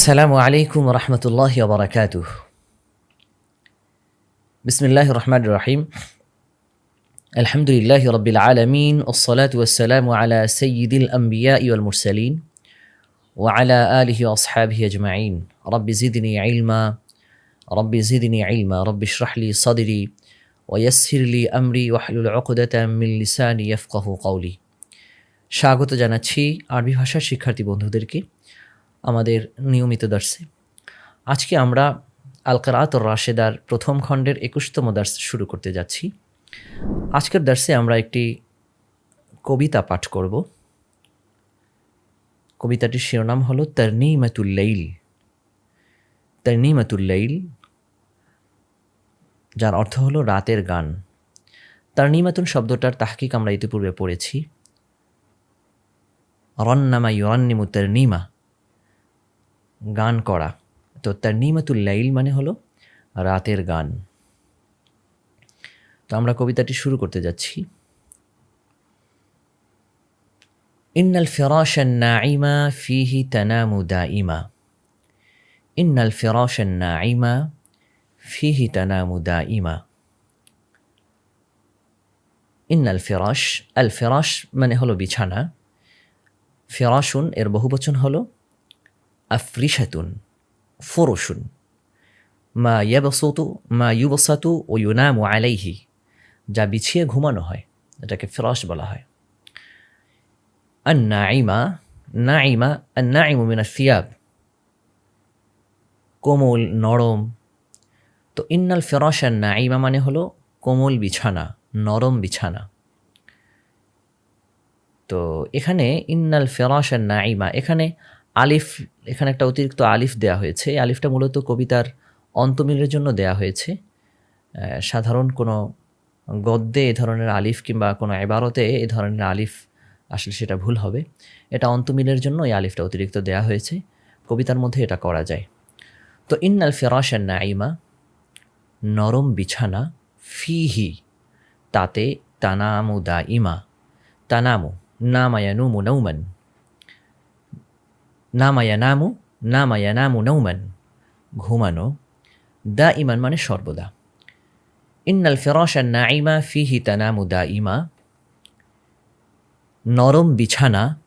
السلام عليكم ورحمة الله وبركاته بسم الله الرحمن الرحيم الحمد لله رب العالمين والصلاة والسلام على سيد الأنبياء والمرسلين وعلى آله وأصحابه أجمعين رب زدني علما رب زدني علما رب اشرح لي صدري ويسر لي أمري واحلل عقدة من লিসানি يفقه قولي স্বাগত জানাচ্ছি আরবি ভাষার শিক্ষার্থী বন্ধুদেরকে আমাদের নিয়মিত দার্সে আজকে আমরা আল কারাত রাশেদার প্রথম খণ্ডের একুশতম দার্স শুরু করতে যাচ্ছি। আজকের দার্সে আমরা একটি কবিতা পাঠ করব। কবিতাটির শিরোনাম হলো তর্নিমাতুল্লাইল তর্নিমাতুল্লাইল যার অর্থ হলো রাতের গান। তার্নিমাতুন শব্দটার তাহকিক আমরা ইতিপূর্বে পড়েছি। রন্নামা ইউরান্নিমু তর্নিমা। গান করা। তো তার্নিমাতুল লাইল মানে হলো রাতের গান। তো আমরা কবিতাটি শুরু করতে যাচ্ছি। ইন্নাল ফিরাশ নাইমা ফিহি তানামু দাইমা ইন্নাল ফিরাশ নাইমা ফিহি তানামু দাইমা ইন্নাল ফিরাশ, আল ফিরাশ মানে হলো বিছানা। ফিরাশুন এর বহুবচন হলো আফরিসাতুন ফরসুন। মা ইয়াবসতু, মা ইউবসাতু ও ইউনামু আলাইহি, যা বিছিয়ে ঘুমানো হয়, এটাকে ফিরাশ বলা হয়। আন্নাইমা নাইমা আন্নাইমু মিনা সিয়াব। কোমল, নরম। তো ইন্নাল ফিরাশ নাইমা মানে হলো কোমল বিছানা, নরম বিছানা। তো এখানে ইন্নাল ফেরাশ নাইমা এখানে আলিফ, এখানে একটা অতিরিক্ত আলিফ দেয়া হয়েছে। এই আলিফটা মূলত কবিতার অন্তমিলের জন্য দেয়া হয়েছে। সাধারণ কোনো গদ্যে এ ধরনের আলিফ কিংবা কোনো এবারতে এ ধরনের আলিফ আসলে সেটা ভুল হবে। এটা অন্তমিলের জন্য এই আলিফটা অতিরিক্ত দেয়া হয়েছে। কবিতার মধ্যে এটা করা যায়। তো ইন্নাল ফেরাশ নাইমা নরম বিছানা, ফিহি, তাতে তানামু দা ইমা তানামু নামায়ানুমু নৌমান নামায়ানামু নামায়ানামু নৌমান ঘুমানো দা ইমান মানে সর্বদা। ইন্নাল ফেরশ নাইমা ফিহি তানামু দা ইমা নরম বিছানা,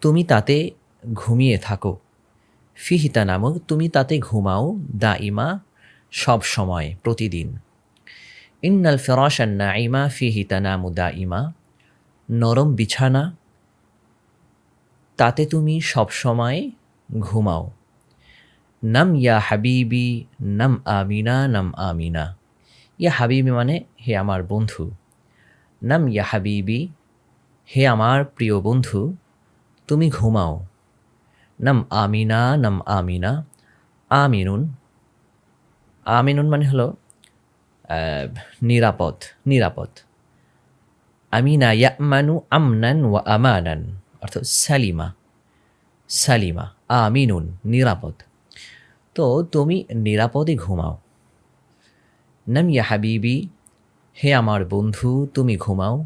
তুমি তাতে ঘুমিয়ে থাকো। ফিহি তানামু, তুমি তাতে ঘুমাও দা ইমা সব সময়, প্রতিদিন। ইন্নাল ফেরশ নাইমা ফিহি তানামু দা ইমা নরম বিছানা তাতে তুমি সবসময় ঘুমাও। নাম ইয়া হাবিবি, নাম আমিনা নাম আমিনা। ইয়া হাবিবি মানে হে আমার বন্ধু। নাম ইয়া হাবিবি, হে আমার প্রিয় বন্ধু, তুমি ঘুমাও। নাম আমিনা নাম আমিনা। আমিনুন। আমিনুন মানে হলো নিরাপদ নিরাপদ। আমিনা ইয়ামানু আমনান ওয়া আমানান। অর্থাৎ সালিমা সালিমা, আমিনুন, নিরাপদ। তো তুমি নিরাপদে ঘুমাও। নাম ইয়া হাবিবি, হে আমার বন্ধু, তুমি ঘুমাও।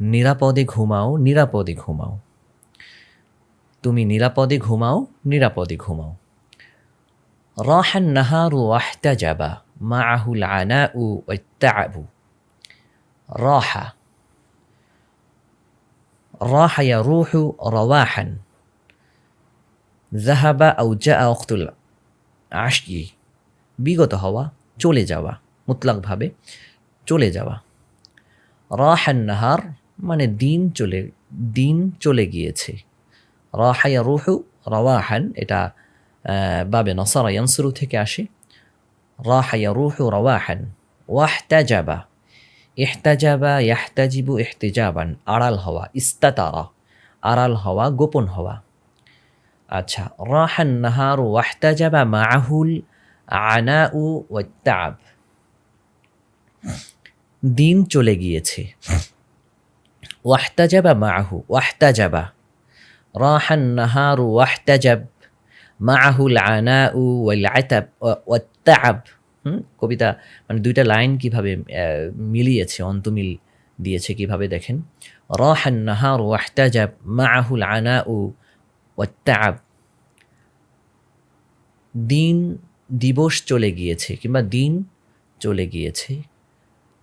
নিরাপদে ঘুমাও নিরাপদে ঘুমাও। তুমি নিরাপদে ঘুমাও নিরাপদে ঘুমাও। রাহান নাহারু ওয়াহতাজাবা মাআহুল আনাউ ওয়াত্তাআবু। রাহা راح يروح رواحا ذهب أو جاء وقت العشي বিগত হওয়া চলে যাওয়া মুতলাকভাবে চলে যাওয়া রাহান নাহার মানে দিন চলে দিন চলে গিয়েছে রাহায়া রুহু রওয়াহান এটা বাবে নসারা ইয়ানসুরু থেকে আসে রাহায়া রুহু রওয়াহান ওয়াহতাজাবা ইহতাজাবা ইয়াহতাজিবু ইহতেজাবান, আড়াল হওয়া, ইস্তাতারা, আড়াল হওয়া, গোপন হওয়া। আচ্ছা রাহান নাহার ওয়াহতাজাবা মাহুল আনা উ ওয়াত্তাব দিন চলে গিয়েছে। ওয়াহতাজাবা মাহু ওয়াহতাজাবা। রাহান নাহার ওয়াহতাজাব মাহুল আনা উ ওয়াল আতাব ওয়াত্তাব কবিতা মানে দুইটা লাইন কীভাবে মিলিয়েছে, অন্তমিল দিয়েছে কীভাবে দেখেন? রাহান নাহার ওয়াহতাজাব মাহুল আনা উ ওয়াত্তাব দিন দিবস চলে গিয়েছে কিংবা দিন চলে গিয়েছে।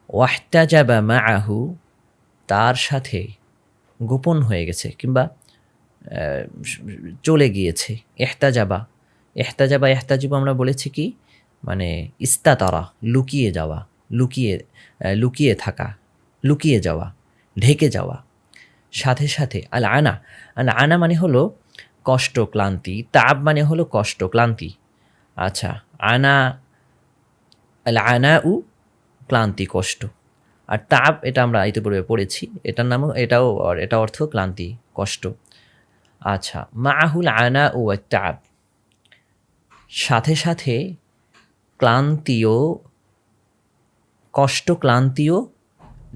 ওয়াহতাজাবা মাআহু, তার সাথে গোপন হয়ে গেছে কিংবা চলে গিয়েছে। এহতাজাবা এহতাজাবা, এহতাজিব আমরা বলেছি কি? মানে ইস্তাতারা লুকিয়ে যাওয়া, লুকিয়ে লুকিয়ে থাকা, লুকিয়ে যাওয়া, ঢেকে যাওয়া। সাথে সাথে আল আনা আল আনা মানে হলো কষ্ট, ক্লান্তি তাপ মানে হলো কষ্ট, ক্লান্তি। আচ্ছা আনা আল আনা উ ক্লান্তি, কষ্ট। আর তাপ এটা আমরা ইতিপূর্বে পড়েছি, এটার নামও, এটাও এটা অর্থ ক্লান্তি, কষ্ট। আচ্ছা মা মাহুল আনা ও তাব সাথে সাথে ক্লান্তিও কষ্ট ক্লান্তিও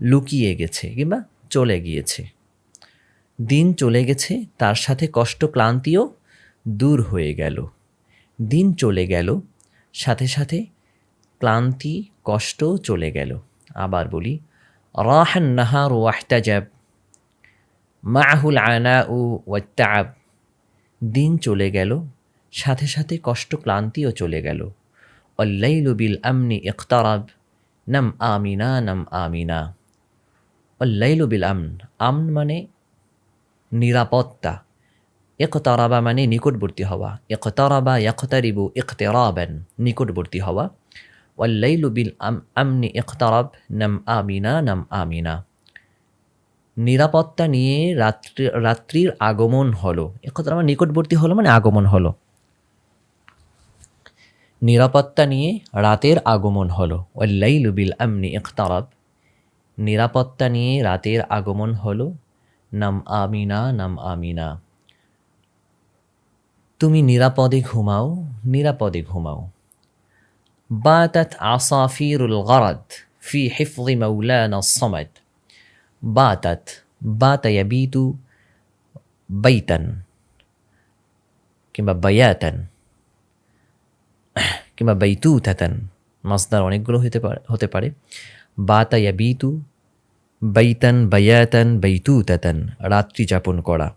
লুকিয়ে গেছে কিংবা চলে গিয়েছে। দিন চলে গেছে, তার সাথে কষ্ট ক্লান্তিও দূর হয়ে গেল। দিন চলে গেল, সাথে সাথে ক্লান্তি কষ্টও চলে গেল। আবার বলি, রাহান নাহার ওয়াহতাজাব, মাহুল আনা ও ওয়াত্তাব দিন চলে গেল, সাথে সাথে কষ্ট ক্লান্তিও চলে গেল। অল্লাইলু বিল আমনি ইকতারাব নাম আমিনা নাম আমিনা অল্লাইলু বিল আমন আমন মানে নিরাপত্তা। ইকতারাবা মানে নিকটবর্তী হওয়া। ইকতারাবা ইকতারিবু ইকতেরাবান নিকটবর্তী হওয়া। ওয়াল্লাইলু বিল আম আমনি ইকতারাব নাম আমিনা নাম আমিনা নিরাপত্তা নিয়ে রাত্রি, রাত্রির আগমন হলো। একতারাবা নিকটবর্তী হলো মানে আগমন হলো। নিরাপত্তা নিয়ে রাতের আগমন হলো ওয়াল্লাইলু বিল আমনি ইকতারাব নিরাপত্তা নিয়ে রাতের আগমন হলো নাম আমিনা নাম আমিনা তুমি নিরাপদে ঘুমাও নিরাপদে ঘুমাও বাতাত আসাফিরুল গরাদ ফি হিফজি মৌলানা সমাদ বাতাত বাতা ইয়াবিতু বাইতান কিংবা বায়াতান কিংবা বাইতুতাতান মাসদার অনেকগুলো হতে পারে হতে পারে। বাতা ইয়াবিতু, বাইতান বায়াতান বাইতুতাতান রাত্রি যাপন করা।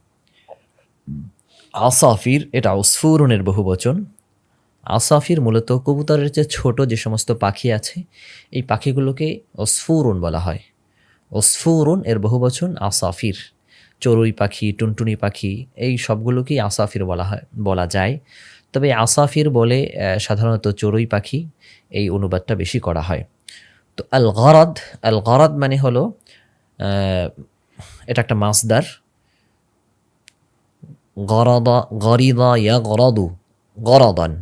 আসাফির, এটা উসফুরনের বহু বচন। আসাফির মূলত কবুতরের যে ছোট যে সমস্ত পাখি আছে, এই পাখিগুলোকে অসফুরন বলা হয়। অসফুরন এর বহু বচন আসাফির। চড়ুই পাখি, টুনটুনি পাখি, এই সবগুলোকেই আসাফির বলা হয়, বলা যায়। তবে আসাফির বলে সাধারণত চড়ুই পাখি এই অনুবাদটা বেশি করা হয়। তো আল গরদ আল গরদ মানে হলো এটা একটা মাসদার গরদা, গরিদা ইয়া গরদু গরদন।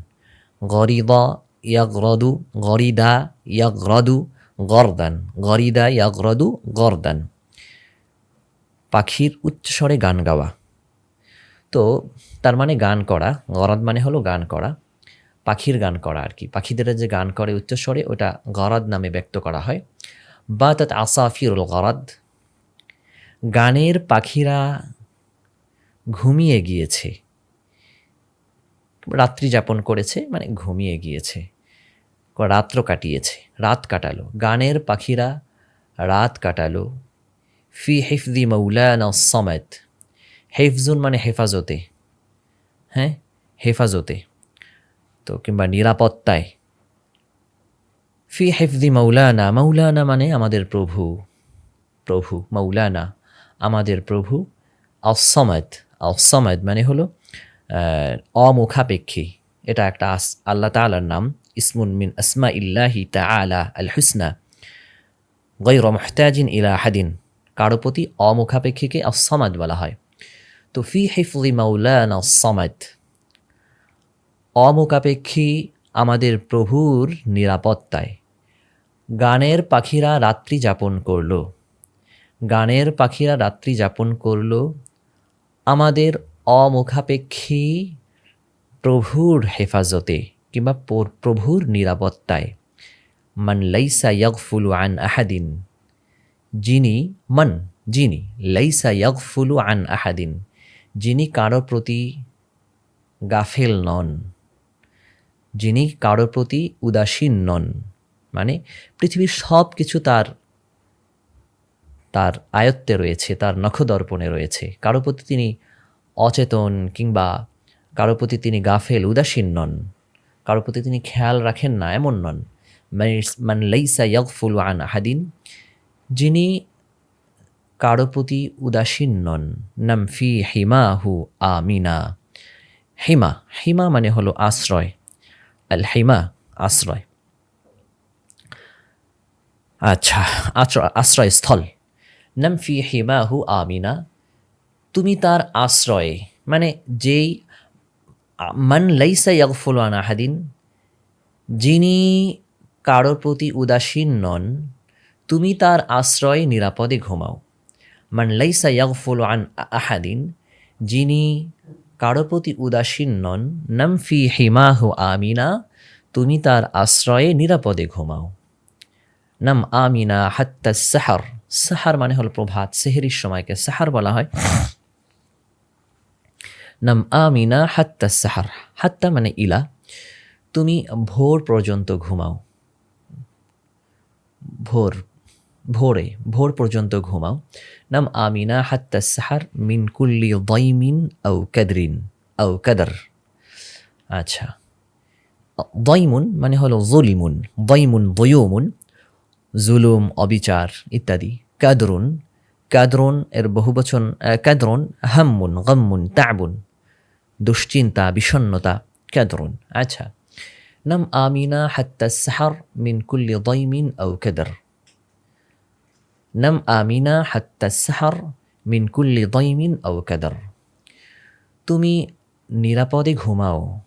গরিদা ইয়াগরদু গরিদা ইয়াগরদু, গরদান। গরিদা ইয়াগরদু, গরদান। পাখির উচ্চস্বরে গান গাওয়া। তো তার মানে গান করা, গরাদ মানে হলো গান করা, পাখির গান করা আর কি। পাখিদের যে গান করে উচ্চস্বরে, ওটা গরাদ নামে ব্যক্ত করা হয়। বা তাত আসাফিরুল গরাদ, গানের পাখিরা ঘুমিয়ে গিয়েছে। রাত্রি যাপন করেছে মানে ঘুমিয়ে গিয়েছে, রাত্র কাটিয়েছে, রাত কাটালো। গানের পাখিরা রাত কাটালো। ফি হিফদি মৌলানা সমেত হেফজুন মানে হেফাজতে। হ্যাঁ হেফাজতে। তো কিংবা নিরাপত্তায়। ফি হেফদি মৌলানা মৌলানা মানে আমাদের প্রভু প্রভু মৌলানা আমাদের প্রভু অসমেদ অসমেদ মানে হলো অমুখাপেক্ষী। এটা একটা আল্লাহ তালার নাম, ইসমুন মিন আসমা ইল্লাহি তাআলা আল হুসনা গৈর মুহতাজিন ইলা হাদিন কারও প্রতি অমুখাপেক্ষীকে অসমাদ বলা হয়। তো ফি হিফলি মাউলানা সমাদ অমুখাপেক্ষী আমাদের প্রভুর নিরাপত্তায় গানের পাখিরা রাত্রি যাপন করল গানের পাখিরা রাত্রি যাপন করল আমাদের অমুখাপেক্ষী প্রভুর হেফাজতে কিংবা প্রভুর নিরাপত্তায় মান লাইসা ইয়াগফুলু আন আহাদিন যিনি মন যিনি লাইসা ইয়াগফুলু আন আহাদিন যিনি কারও প্রতি গাফেল নন, যিনি কারও প্রতি উদাসীন নন মানে পৃথিবীর সব কিছু তার তার আয়ত্তে রয়েছে, তার নখদর্পণে রয়েছে। কারও প্রতি তিনি অচেতন কিংবা কারও প্রতি তিনি গাফেল, উদাসীন নন। কারোর প্রতি তিনি খেয়াল রাখেন না, এমন নন। মান লাইসা ইয়াগফুল আন আহাদিন, যিনি কারও প্রতি উদাসীন নন। নামফি হিমা হু আমিনা। হিমা হিমা মানে হলো আশ্রয়। আল হিমা, আশ্রয়। আচ্ছা আশ্রয়, আশ্রয়স্থল। নামফি হিমা হু আমিনা। তুমি তার আশ্রয়ে মানে যেই, মান লাইসা ইয়াগফুল আন আহাদিন, যিনি কারোর প্রতি উদাসীন নন, তুমি তার আশ্রয়ে নিরাপদে ঘুমাও। মান লাইসা ইয়াগফুল আন আহাদিন, যিনি কারও প্রতি উদাসীন নন নামফি হিমাহু আমিনা, তুমি তার আশ্রয়ে নিরাপদে ঘুমাও। নাম আমিনা হাত্তা সাহার সাহার মানে হল প্রভাত, সেহেরির সময়কে সাহার বলা হয়। নাম আমিনা হাত্তা সাহার, হাত্তা মানে ইলা, তুমি ভোর পর্যন্ত ঘুমাও। ভোর ভোরে, ভোর পর্যন্ত ঘুমাও। নাম আমিনা হাত্তা সাহার মিন কুল্লি দইমিন আউ কাদরিন আউ কাদর। আচ্ছা। দইমুন মানে হলো জলিমুন, দইমুন দয়ুমুন, জুলুম, অবিচার ইত্যাদি। কাদরুন কাদরুন এর বহুবচন কাদরুন, হাম্মুন, গম্মুন, তাবুন। দুশ্চিন্তা বিষণ্নতা কাদরুন। আচ্ছা। নাম আমিনা হাত্তা সাহার মিন কুল্লি দইমিন আউ কাদর। নাম আমিনা হাত্তা সাহার মিন কুল্লি দইমিন কাদর তুমি নিরাপদে ঘুমাও।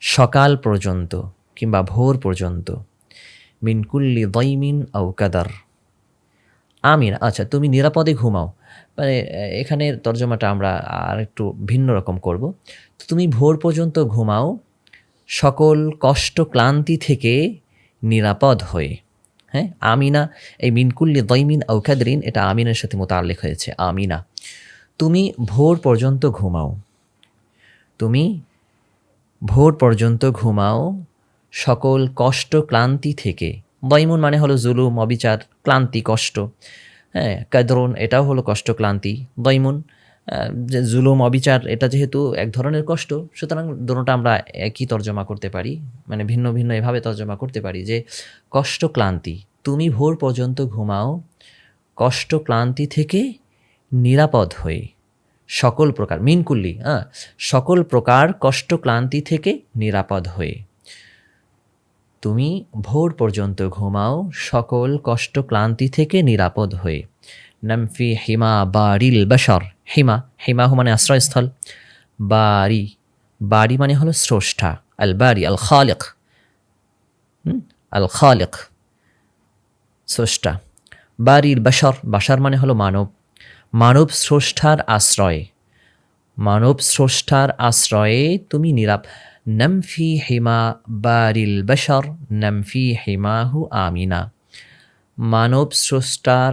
সকাল পর্যন্ত কিংবা ভোর পর্যন্ত। মিনকুল্লি দইমিন কাদার আমিনা আচ্ছা তুমি নিরাপদে ঘুমাও। মানে এখানে তর্জমাটা আমরা আর একটু ভিন্ন রকম করব। তুমি ভোর পর্যন্ত ঘুমাও, সকল কষ্ট ক্লান্তি থেকে নিরাপদ হয়ে। হ্যাঁ আমিনা, এই মিনকুল্লি দৈমিন দইমিন আউকাদরিন এটা আমিনের সাথে মোতাল্লেখ হয়েছে, আমিনা। তুমি ভোর পর্যন্ত ঘুমাও। তুমি ভোর পর্যন্ত ঘুমাও সকল কষ্ট ক্লান্তি থেকে। দইমুন মানে হলো জুলুম, অবিচার, ক্লান্তি, কষ্ট। হ্যাঁ কাদরুন, এটাও হলো কষ্ট, ক্লান্তি। দইমুন যে জুলুম, অবিচার, এটা যেহেতু এক ধরনের কষ্ট, সুতরাং দুটোটা আমরা একই তর্জমা করতে পারি মানে ভিন্ন ভিন্ন এভাবে তর্জমা করতে পারি যে কষ্ট ক্লান্তি, তুমি ভোর পর্যন্ত ঘুমাও, কষ্ট ক্লান্তি থেকে নিরাপদ হয়ে, সকল প্রকার মিনকুল্লি হ্যাঁ সকল প্রকার কষ্ট ক্লান্তি থেকে নিরাপদ হয়ে, তুমি ভোর পর্যন্ত ঘুমাও, সকল কষ্ট ক্লান্তি থেকে নিরাপদ হয়ে। নামফি হিমা বাড়িল বাসর হিমা হিমা মানে আশ্রয়স্থল বাড়ি বাড়ি মানে হলো স্রষ্টা আল বাড়ি আল খালেক আল খালেক স্রষ্টা বাড়ির বাসর বাসার মানে হলো মানব মানব স্রষ্টার আশ্রয়ে মানব স্রষ্টার আশ্রয়ে তুমি নিরাপ নমফি হিমা বারিল বশর নমফি হিমাহু আমিনা মানব স্রষ্টার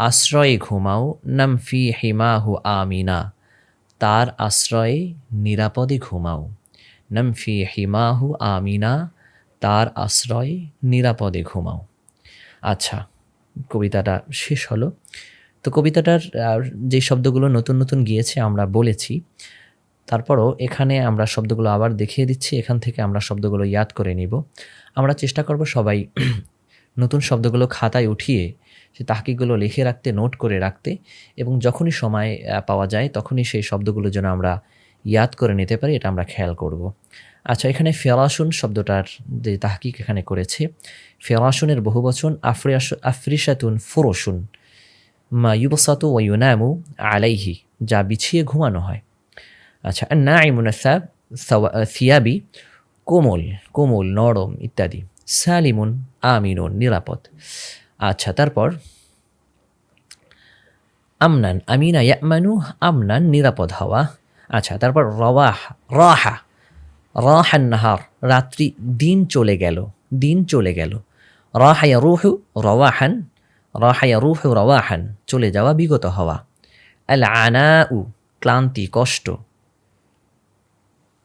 আশ্রয়ে ঘুমাও নমফি হিমাহু আমিনা। তার আশ্রয়ে নিরাপদে ঘুমাও নমফি হিমাহু আমিনা। তার আশ্রয়ে নিরাপদে ঘুমাও। আচ্ছা কবিতাটা শেষ হলো। তো কবিতাটার যে শব্দগুলো নতুন নতুন গিয়েছে, আমরা বলেছি। তারপরও এখানে আমরা শব্দগুলো আবার দেখিয়ে দিচ্ছি, এখান থেকে আমরা শব্দগুলো ইয়াদ করে নিব। আমরা চেষ্টা করব সবাই নতুন শব্দগুলো খাতায় উঠিয়ে সে তাহকিগুলো লিখে রাখতে, নোট করে রাখতে এবং যখনই সময় পাওয়া যায় তখনই সেই শব্দগুলো যেন আমরা ইয়াদ করে নিতে পারি, এটা আমরা খেয়াল করব। আচ্ছা এখানে ফেরাসুন শব্দটার যে তাহকিক এখানে করেছে। ফেরাসুনের বহুবচন আফ্রিয়াস, আফ্রিসাতুন ফুরসুন, মা ইউবসাতু ওয়ুনামু আলাইহি, যা বিছিয়ে ঘুমানো হয়। আচ্ছা নাইমুন থিয়াবি কোমল কোমল, নরম ইত্যাদি। সালিমুন, আমিনুন, নিরাপদ। আচ্ছা তারপর? আমনান, আমিনা ইয়ামানু আমনান, নিরাপদ হওয়া। আচ্ছা তারপর রওয়াহ, রাহা রাহান নাহার রাত্রি, দিন চলে গেল, দিন চলে গেল। রাহায়া রুহু রওয়াহান রাহায়া রুহু রওয়াহান, চলে যাওয়া বিগত হওয়া। আল আনা উ ক্লান্তি, কষ্ট।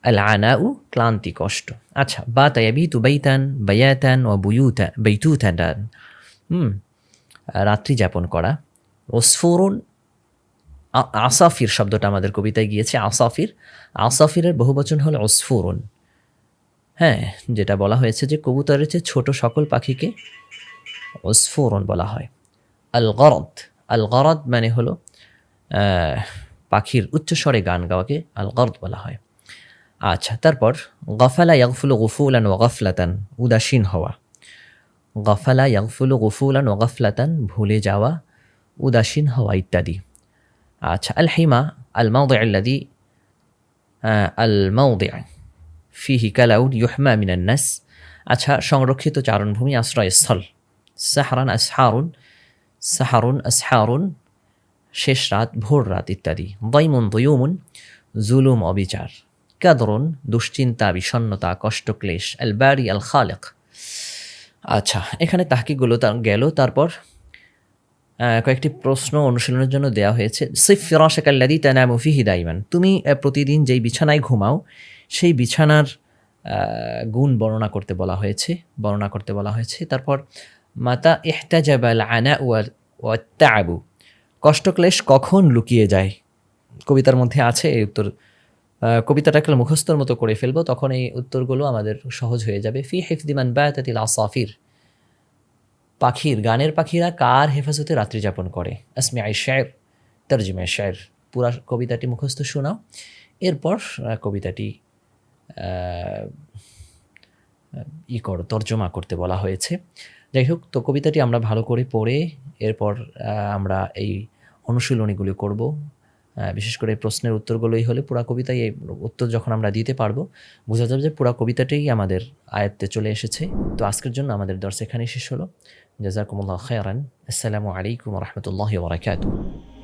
আল আনা উ ক্লান্তি, কষ্ট। আচ্ছা বা তায়াবিতু বাইতান, বায়াতান ও বুয়ুতা বৈতুতান হুম, রাত্রি যাপন করা। ওসফোরন আসাফির শব্দটা আমাদের কবিতায় গিয়েছে, আসাফির। আসাফিরের বহুবচন হল ওসফোরন। হ্যাঁ যেটা বলা হয়েছে যে কবুতরের চেয়ে ছোট সকল পাখিকে ওসফোরন বলা হয়। আল গরদ আল গরদ মানে হলো পাখির উচ্চস্বরে গান গাওয়াকে আল গরদ বলা হয়। আচ্ছা তারপর, গফালা ইয়াগফুল গফুলান ও গফলাতান, উদাসীন হওয়া। গফালা ইয়াগফুল গফুলান ও গফলাতান, ভুলে যাওয়া, উদাসীন হওয়া ইত্যাদি। আচ্ছা আল হিমা, আল মাউদি আল্লাদি আল মাউদি ফিহি কালাউন ইউহমা মিনান্নাস আচ্ছা সংরক্ষিত চারণভূমি আশ্রয়স্থল সাহারান আসহারুন, সাহারুন আসহারুন, শেষ রাত, ভোর রাত ইত্যাদি। দৈমুন দয়ুমুন, জুলুম অবিচার। কাদরুন, দুশ্চিন্তা বিষণ্নতা কষ্টক্লেশ আল বারি, আল খালেক। আচ্ছা এখানে তাহকিগুলো তার গেল, তারপর কয়েকটি প্রশ্ন অনুশীলনের জন্য দেওয়া হয়েছে। সিফ ফিরাশাকাল্লাদি তানামুফি হিদাইমান তুমি প্রতিদিন যেই বিছানায় ঘুমাও, সেই বিছানার গুণ বর্ণনা করতে বলা হয়েছে, বর্ণনা করতে বলা হয়েছে। তারপর, মাতা ইহতাজাবাল আনা ওয়া তাবু কষ্টক্লেশ কখন লুকিয়ে যায়? কবিতার মধ্যে আছে এই উত্তর। কবিতাটাকে মুখস্থর মতো করে ফেলব, তখন এই উত্তরগুলো আমাদের সহজ হয়ে যাবে। ফি হিফদিমান বায়াতাতিল আসাফির পাখির, গানের পাখিরা কার হেফাজতে রাত্রি যাপন করে? আসমি আই শায়ের, তর্জমে শায়ের। পুরা কবিতাটি মুখস্থ শোনাও। এরপর কবিতাটি ই কর, তর্জমা করতে বলা হয়েছে। যাই হোক, তো কবিতাটি আমরা ভালো করে পড়ে, এরপর আমরা এই অনুশীলনীগুলি করব। বিশেষ করে প্রশ্নের উত্তরগুলোই হলে পুরা কবিতায় এই উত্তর যখন আমরা দিতে পারব, বোঝা যাবে যে পুরা কবিতাটাই আমাদের আয়ত্তে চলে এসেছে। তো আজকের জন্য আমাদের দর্শ এখানেই শেষ হলো। জাজাকুমুল্লাহ খায়রান। আসসালামু আলাইকুম রহমতুল্লাহ বারাকাতুহ।